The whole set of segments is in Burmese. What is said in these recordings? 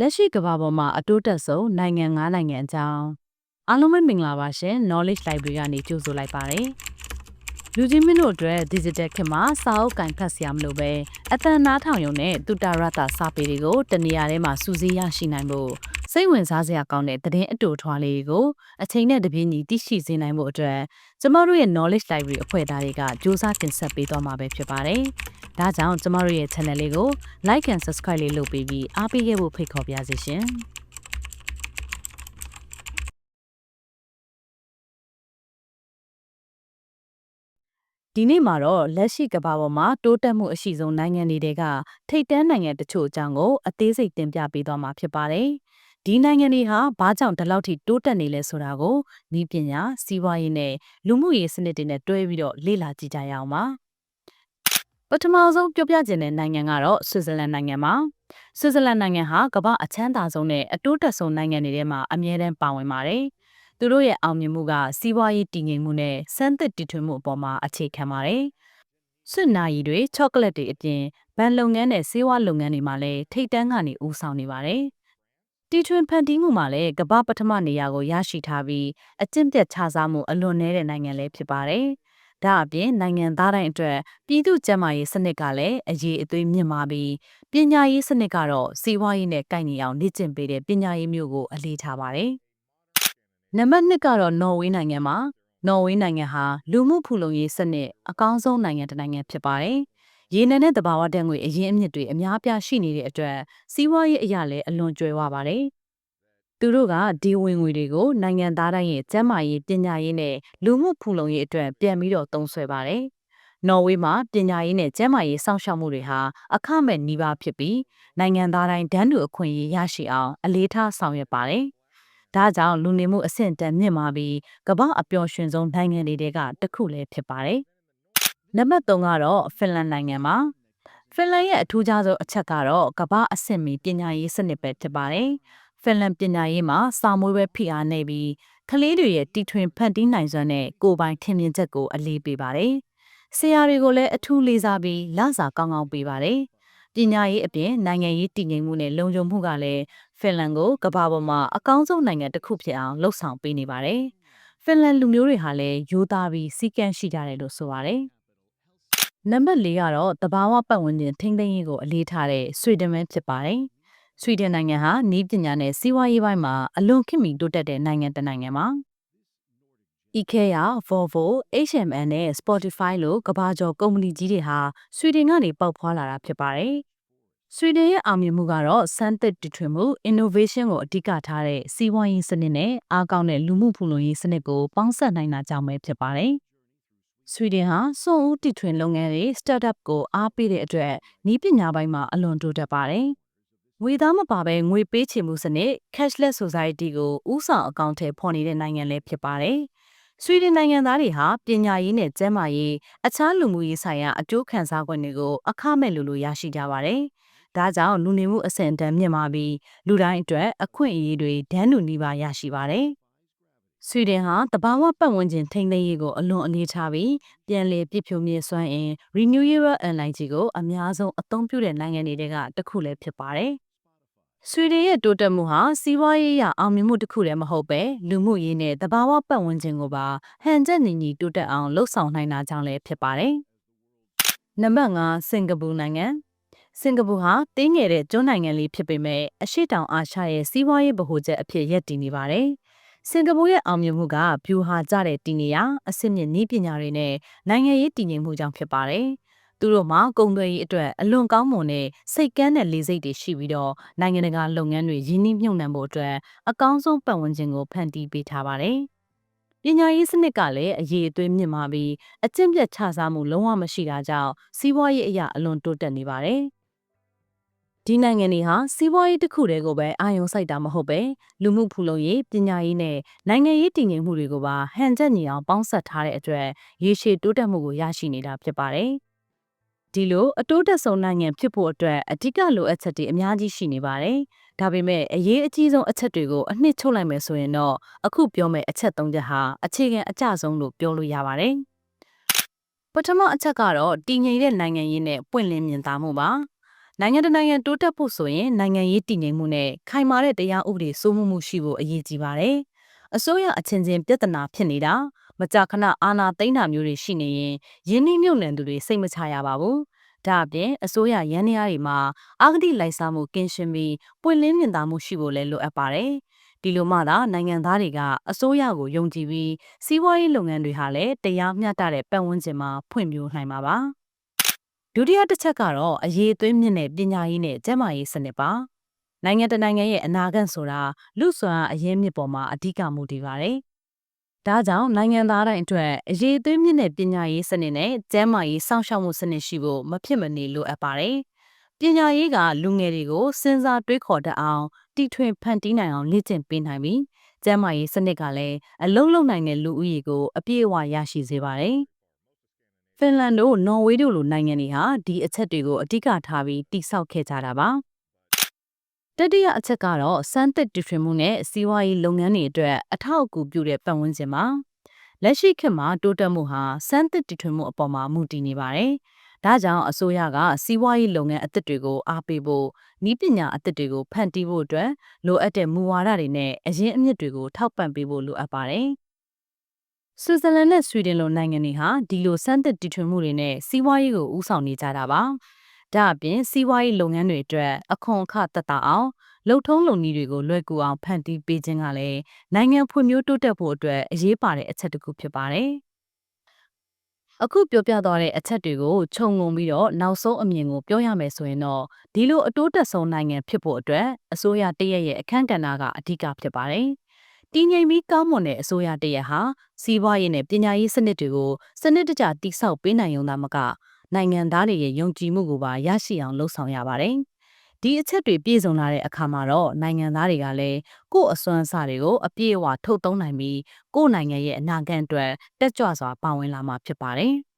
လက်ရှိကမ္ဘာပေါ်မှာအတိုးတက်ဆုံးနိုင်ငံ၅နိုင်ငံအကြောင်းအားလုံးပဲမင်္ဂလာပါရှင် Knowledge Library ကနေကြိုဆိုလိုက်ပါတယ်လူချင်းမင်းတို့အတွက် digital ခေတ်မှာစာအုပ်ကင်ဖတ်စရာမလိုပဲအတန်နားထောင်ရုံနဲ့တူတာရတာစာပေတွေကိုတနေရာထဲမှာစူးစီးရရှိနိုင်ဖို့စိတ်ဝင်စားစရာကောင်းတဲ့သတင်းအတူထွားလေးတွေကိုအချိန်နဲ့တပြေးညီသိရှိစေနိုင်ဖို့အတွက်ကျမတို့ရဲ့ knowledge library အဖွဲ့သားတွေကစူးစမ်းတင်ဆက်ပေးသွားမှာပဲဖြစ်ပါတယ်။ ဒါကြောင့်ကျမတို့ရဲ့ channel လေးကို like and subscribe လေးလုပ်ပေးပြီးအားပေးခဲ့ဖို့ဖိတ်ခေါ်ပါရစေရှင်။ဒီနေ့မှာတော့လက်ရှိကမ္ဘာပေါ်မှာတိုးတက်မှုအရှိဆုံးနိုင်ငံတွေကထိပ်တန်းနိုင်ငံတချို့အကြောင်းကိုအသေးစိတ်တင်ပြပေးသွားမှာဖြစ်ပါတယ်။ဒီနိုင်ငံတွေဟာဘာကြောင့်ဒီလောက်ထိတိုးတက်နေလဲဆိုတာကိုဤပညာစီးပွားရေးနဲ့လူမှုရေးစနစ်တွေနဲ့တွဲပြီးတော့လေ့လာကြည့်ကြရအောင်ပါ။ ပထမဆုံးပြောပြခြင်းတဲ့နိုင်ငံကတော့ဆွစ်ဇာလန်နိုင်ငံပါ။ဆွစ်ဇာလန်နိုင်ငံဟာကမ္ဘာအချမ်းသာဆုံးနဲ့အတိုးတက်ဆုံးနိုင်ငံတွေထဲမှာအမြဲတမ်းပါဝင်ပါတယ်။သူတို့ရဲ့အောင်မြင်မှုကစီးပွားရေးတည်ငြိမ်မှုနဲ့စမ်းသစ်တည်ထွင်မှုအပေါ်မှာအခြေခံပါတယ်။စွနာရီတွေချောကလက်တွေအပြင်ဗန်လုပ်ငန်းနဲ့ဆေးဝါးလုပ်ငန်းတွေမှာလည်းထိပ်တန်းကနေဦးဆောင်နေပါတယ်။တီထွင်ဖန်တီးမှုမှာလည်းကမ္ဘာပထမနေရာကိုရရှိထားပြီးအကျင့်ပြတ်ခြားစားမှုအလွန်နည်းတဲ့နိုင်ငံလည်းဖြစ်ပါတယ်။ ဒါအပြင်နိုင်ငံသားတိုင်းအတွက်ပြည်သူ့ကျန်းမာရေးစနစ်ကလည်းအရေးအသွေးမြင့်မာပြီးပညာရေးစနစ်ကတော့စီးပွားရေးနဲ့ကိုက်ညီအောင်လေ့ကျင့်ပေးတဲ့ပညာရေးမျိုးကိုအလေးထားပါတယ်။နံပါတ်1ကတော့နော်ဝေးနိုင်ငံမှာနော်ဝေးနိုင်ငံဟာလူမှုဖူလုံရေးစနစ်အကောင်းဆုံးနိုင်ငံတစ်နိုင်ငံဖြစ်ပါတယ်။ရေနံနဲ့တဘာဝဓာတ်ငွေအရင်းအမြစ်တွေအများပြားရှိနေတဲ့အတွက်စီးပွားရေးအရာလည်းအလွန်ကျွယ်ဝပါတယ်။ သူတို့ကဒီဝင်ငွေတွေကိုနိုင်ငံသားတိုင်းရဲ့ကျန်းမာရေးပညာရေးနဲ့လူမှုဖူလုံရေးအတွက်ပြန်ပြီးတော့သုံးစွဲပါတယ်။နော်ဝေးမှာပညာရေးနဲ့ကျန်းမာရေးစောင့်ရှောက်မှုတွေဟာအခမဲ့နှီးပါဖြစ်ပြီးနိုင်ငံသားတိုင်းဒန်းတူအခွင့်အရေးရရှိအောင်အလေးထားဆောင်ရွက်ပါတယ်။ဒါကြောင့်လူနေမှုအဆင့်တန်းမြင့်မာပြီးကမ္ဘာအပျော်ရွှင်ဆုံးနိုင်ငံတွေကတစ်ခုလည်းဖြစ်ပါတယ်။နံပါတ်3ကတော့ဖင်လန်နိုင်ငံမှာဖင်လန်ရဲ့အထူးခြားဆုံးအချက်ကတော့ကမ္ဘာအဆင့်မီပညာရေးစနစ်ပဲဖြစ်ပါတယ်။ ဖင်လန်ပညာရေးမှာစာမွေးပဲဖိအားနေပြီးကလေးတွေရဲ့တီထွင်ဖန်တီးနိုင်စွမ်းနဲ့ကိုယ်ပိုင်ထင်မြင်ချက်ကိုအလေးပေးပါတယ်။ဆရာတွေကိုလည်းအထူးလေးစားပြီးလစာကောင်းကောင်းပေးပါတယ်။ပညာရေးအပြင်နိုင်ငံရေးတည်ငြိမ်မှုနဲ့လုံခြုံမှုကလည်းဖင်လန်ကိုကမ္ဘာပေါ်မှာအကောင်းဆုံးနိုင်ငံတစ်ခုဖြစ်အောင်လှုပ်ဆောင်ပေးနေပါတယ်။ဖင်လန်လူမျိုးတွေဟာလည်းရိုးသားပြီးစီကံရှိကြတယ်လို့ဆိုပါတယ်။နံပါတ်၄ကတော့တဘာဝပတ်ဝန်းကျင်ထိန်းသိမ်းရေးကိုအလေးထားတဲ့ဆွီဒင်ပဲဖြစ်ပါတယ်။ ဆွီဒင်နိုင်ငံဟာနည်းပညာနဲ့စီးပွားရေးပိုင်းမှာအလွန်ခေတ်မီတိုးတက်တဲ့နိုင်ငံတစ်နိုင်ငံပါ။ IKEA, Volvo, H&M နဲ့ Spotify လို့ကမ္ဘာကျော်ကုမ္ပဏီကြီးတွေဟာဆွီဒင်ကနေပေါက်ဖွာလာတာဖြစ်ပါတယ်။ဆွီဒင်ရဲ့အောင်မြင်မှုကတော့စမ်းသစ်တည်ထွင်မှု innovation ကိုအဓိကထားတဲ့စီးပွားရေးစနစ်နဲ့အားကောင်းတဲ့လူမှုဖူလုံရေးစနစ်ကိုပေါင်းစပ်နိုင်တာကြောင့်ပဲဖြစ်ပါတယ်။ဆွီဒင်ဟာစွန့်ဦးတည်ထွင်လုပ်ငန်းတွေ startup ကိုအားပေးတဲ့အတွက်နည်းပညာပိုင်းမှာအလွန်တိုးတက်ပါတယ်။ ငွေသားမပါဘဲငွေပေးချေမှုစနစ် cashless society ကိုဥဆောင်အကောင့်ထဲဖော်နေတဲ့နိုင်ငံလည်းဖြစ်ပါတယ်။ဆွီဒင်နိုင်ငံသားတွေဟာပညာရေးနဲ့ကျန်းမာရေးအခြားလူမှုရေးဆိုင်ရာအကျိုးခံစား권တွေကိုအခမဲ့လိုလိုရရှိကြပါတယ်။ဒါကြောင့်လူနေမှုအဆင့်အတန်းမြင့်မာပြီးလူတိုင်းအတွက်အခွင့်အရေးတွေဒန်းတူနီးပါးရရှိပါတယ်။ဆွီဒင်ဟာတဘာဝပတ်ဝန်းကျင်ထိန်းသိမ်းရေးကိုအလွန်အလေးထားပြီးပြန်လည်ပြည့်ဖြိုးမြေစွမ်းအင် renewable energy ကိုအများဆုံးအသုံးပြုတဲ့နိုင်ငံတွေကတစ်ခုလည်းဖြစ်ပါတယ်။ ဆွီဒင်ရဲ့တိုးတက်မှုဟာစီးပွားရေးအရအောင်မြင်မှုတစ်ခုတည်းမဟုတ်ပဲလူမှုရေးနဲ့တဘာဝပတ်ဝန်းကျင်ကိုပါဟန်ချက်ညီညီတိုးတက်အောင်လှုပ်ဆောင်နိုင်တာကြောင့်လည်းဖြစ်ပါတယ်။နံပါတ်5စင်ကာပူနိုင်ငံစင်ကာပူဟာတင်းငယ်တဲ့ကျွန်းနိုင်ငံလေးဖြစ်ပေမဲ့အရှိတောင်အာရှရဲ့စီးပွားရေးဗဟိုချက်အဖြစ်ရပ်တည်နေပါတယ်။စင်ကာပူရဲ့အောင်မြင်မှုကဗျူဟာကျတဲ့တည်နေရာအဆင့်မြင့်နည်းပညာတွေနဲ့နိုင်ငံရေးတည်ငြိမ်မှုကြောင့်ဖြစ်ပါတယ်။ သူတို့မှာကုန်သွယ်ရေးအတွက်အလွန်ကောင်းမွန်တဲ့စိတ်ကမ်းတဲ့လေးစိတ်တွေရှိပြီးတော့နိုင်ငံတကာလုပ်ငန်းတွေရင်းနှီးမြှုပ်နှံဖို့အတွက်အကောင်းဆုံးပတ်ဝန်းကျင်ကိုဖန်တီးပေးထားပါတယ်။ပညာရေးစနစ်ကလည်းအရေးအသွေးမြင့်မာပြီးအကျင့်ပြတ်ခြစားမှုလုံးဝမရှိတာကြောင့်စီးပွားရေးအရာအလွန်တိုးတက်နေပါတယ်။ဒီနိုင်ငံတွေဟာစီးပွားရေးတစ်ခုတည်းကိုပဲအာရုံစိုက်တာမဟုတ်ပဲလူမှုဖူလုံရေးပညာရေးနဲ့နိုင်ငံရေးတည်ငြိမ်မှုတွေကိုပါဟန်ချက်ညီအောင်ပေါင်းစပ်ထားတဲ့အတွက်ရေရှည်တိုးတက်မှုကိုရရှိနေတာဖြစ်ပါတယ်။ ဒီလိုအတိုးတက်ဆုံးနိုင်ငံဖြစ်ဖို့အတွက်အဓိကလိုအပ်ချက်တွေအများကြီးရှိနေပါတယ်။ဒါပေမဲ့အရေးအကြီးဆုံးအချက်တွေကိုအနှစ်ချုပ်လိုက်မယ်ဆိုရင်တော့အခုပြောမယ့်အချက်၃ချက်ဟာအခြေခံအကျဆုံးလို့ပြောလို့ရပါတယ်။ပထမအချက်ကတော့တည်ငြိမ်တဲ့နိုင်ငံရေးနဲ့ပွင့်လင်းမြင်သာမှုပါ။နိုင်ငံတစ်နိုင်ငံတိုးတက်ဖို့ဆိုရင်နိုင်ငံရေးတည်ငြိမ်မှုနဲ့ခိုင်မာတဲ့တရားဥပဒေစိုးမိုးမှုရှိဖို့အရေးကြီးပါတယ်။အစိုးရအချင်းချင်းပြဿနာဖြစ်နေတာ မကြာခဏအာဏာသိမ်းတာမျိုးတွေရှိနေရင်ယင်းနှိမ့်မြုပ်နှံသူတွေစိတ်မချရပါဘူး။ဒါအပြင်အစိုးရရန်နေရာတွေမှာအာဂတိလိုက်စားမှုကင်းရှင်းပြီးပွင့်လင်းမြင်သာမှုရှိဖို့လည်းလိုအပ်ပါတယ်။ဒီလိုမှသာနိုင်ငံသားတွေကအစိုးရကိုယုံကြည်ပြီးစီးပွားရေးလုပ်ငန်းတွေဟာလည်းတရားမျှတတဲ့ပတ်ဝန်းကျင်မှာဖွံ့ဖြိုးနိုင်မှာပါ။ဒုတိယတစ်ချက်ကတော့အရေးသွင်းမြင့်တဲ့ပညာရေးနဲ့ကျန်းမာရေးစနစ်ပါ။နိုင်ငံတနိုင်ငံရဲ့အနာဂတ်ဆိုတာလူစွမ်းအရင်းမြစ်ပေါ်မှာအဓိကမူတည်ပါတယ်။ ဒါကြောင့်နိုင်ငံသားတိုင်းအတွက်အရေးသွင်းမြင့်တဲ့ပညာရေးစနစ်နဲ့ကျန်းမာရေးစောင့်ရှောက်မှုစနစ်ရှိဖို့မဖြစ်မနေလိုအပ်ပါတယ်။ပညာရေးကလူငယ်တွေကိုစဉ်းစားတွေးခေါ်တတ်အောင်တီထွင်ဖန်တီးနိုင်အောင်လေ့ကျင့်ပေးနိုင်ပြီးကျန်းမာရေးစနစ်ကလည်းအလုံးလုံးနိုင်တဲ့လူဦးရေကိုအပြည့်အဝရရှိစေပါတယ်။ဖင်လန်တို့နော်ဝေးတို့လိုနိုင်ငံတွေဟာဒီအချက်တွေကိုအဓိကထားပြီးတိစောက်ခဲ့ကြတာပါ။ တတိယအချက်ကတော့စမ်းသစ်တီထွင်မှုနဲ့စီးပွားရေးလုပ်ငန်းတွေအတွက်အထောက်အကူပြုတဲ့ပတ်ဝန်းကျင်ပါ။လက်ရှိခေတ်မှာတိုးတက်မှုဟာစမ်းသစ်တီထွင်မှုအပေါ်မှာမူတည်နေပါတယ်။ဒါကြောင့်အစိုးရကစီးပွားရေးလုပ်ငန်းအသစ်တွေကိုအားပေးဖို့ဤပညာအသစ်တွေကိုဖန်တီးဖို့အတွက်လိုအပ်တဲ့မူဝါဒတွေနဲ့အရင်းအမြစ်တွေကိုထောက်ပံ့ပေးဖို့လိုအပ်ပါတယ်။ဆွစ်ဇာလန်နဲ့ဆွီဒင်လိုနိုင်ငံတွေဟာဒီလိုစမ်းသစ်တီထွင်မှုတွေနဲ့စီးပွားရေးကိုဦးဆောင်နေကြတာပါ။ ဒါအပြင်စီးပွားရေးလုပ်ငန်းတွေအတွက်အခွန်အခသက်သာအောင်လုံထုံးလုံနည်းတွေကိုလွယ်ကူအောင်ဖန်တီးပေးခြင်းကလည်းနိုင်ငံဖွံ့ဖြိုးတိုးတက်ဖို့အတွက်အရေးပါတဲ့အချက်တစ်ခုဖြစ်ပါတယ်။အခုပြောပြသွားတဲ့အချက်တွေကိုခြုံငုံပြီးတော့နောက်ဆုံးအမြင်ကိုပြောရမယ်ဆိုရင်တော့ဒီလိုအတိုးတက်ဆုံးနိုင်ငံဖြစ်ဖို့အတွက်အစိုးရတရက်ရဲ့အခန်းကဏ္ဍကအဓိကဖြစ်ပါတယ်။တည်ငြိမ်ပြီးကောင်းမွန်တဲ့အစိုးရတရက်ဟာစီးပွားရေးနဲ့ပညာရေးစနစ်တွေကိုစနစ်တကျတိစောက်ပေးနိုင်ုံသာမက နိုင်ငံသားတွေရဲ့ယုံကြည်မှုကိုပါရရှိအောင်လှုံ့ဆော်ရပါတယ်။ဒီအချက်တွေပြည့်စုံလာတဲ့အခါမှာတော့နိုင်ငံသားတွေကလည်းကိုယ့်အစွမ်းအစတွေကိုအပြည့်အဝထုတ်သုံးနိုင်ပြီးကိုယ့်နိုင်ငံရဲ့အနာဂတ်အတွက်တက်ကြွစွာပါဝင်လာမှာဖြစ်ပါတယ်။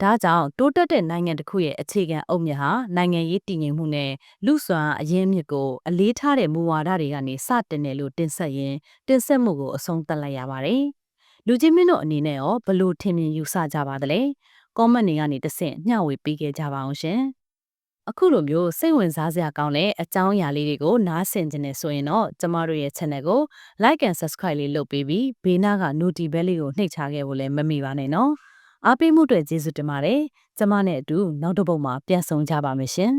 ဒါကြောင့်တိုးတက်တဲ့နိုင်ငံတစ်ခုရဲ့အခြေခံအုတ်မြစ်ဟာနိုင်ငံရေးတည်ငြိမ်မှုနဲ့လူစွမ်းအရင်းမြစ်ကိုအလေးထားတဲ့မူဝါဒတွေကနေစတင်တယ်လို့တင်ဆက်ရင်တင်ဆက်မှုကိုအဆုံးသတ်လိုက်ရပါတယ်။လူချင်းမင်းတို့အနေနဲ့ရောဘလို့ထင်မြင်ယူဆကြပါသလဲ။ comment တွေကနေတဆင့်မျှဝေပေးခဲ့ကြပါအောင်ရှင်။အခုလိုမျိုးစိတ်ဝင်စားစရာကောင်းတဲ့အကြောင်းအရာလေးတွေကိုနားဆင်ကြနေဆိုရင်တော့ကျမတို့ရဲ့ channel ကို like and subscribe လေးလုပ်ပေးပြီးဘေးနားက notify bell လေးကိုနှိပ်ချခဲ့ဖို့လည်းမမေ့ပါနဲ့နော်အားပေးမှုတွေကျေးဇူးတင်ပါတယ်ကျမနဲ့အတူနောက်တစ်ပုတ်မှာပြန်ဆောင်ကြပါမယ်ရှင်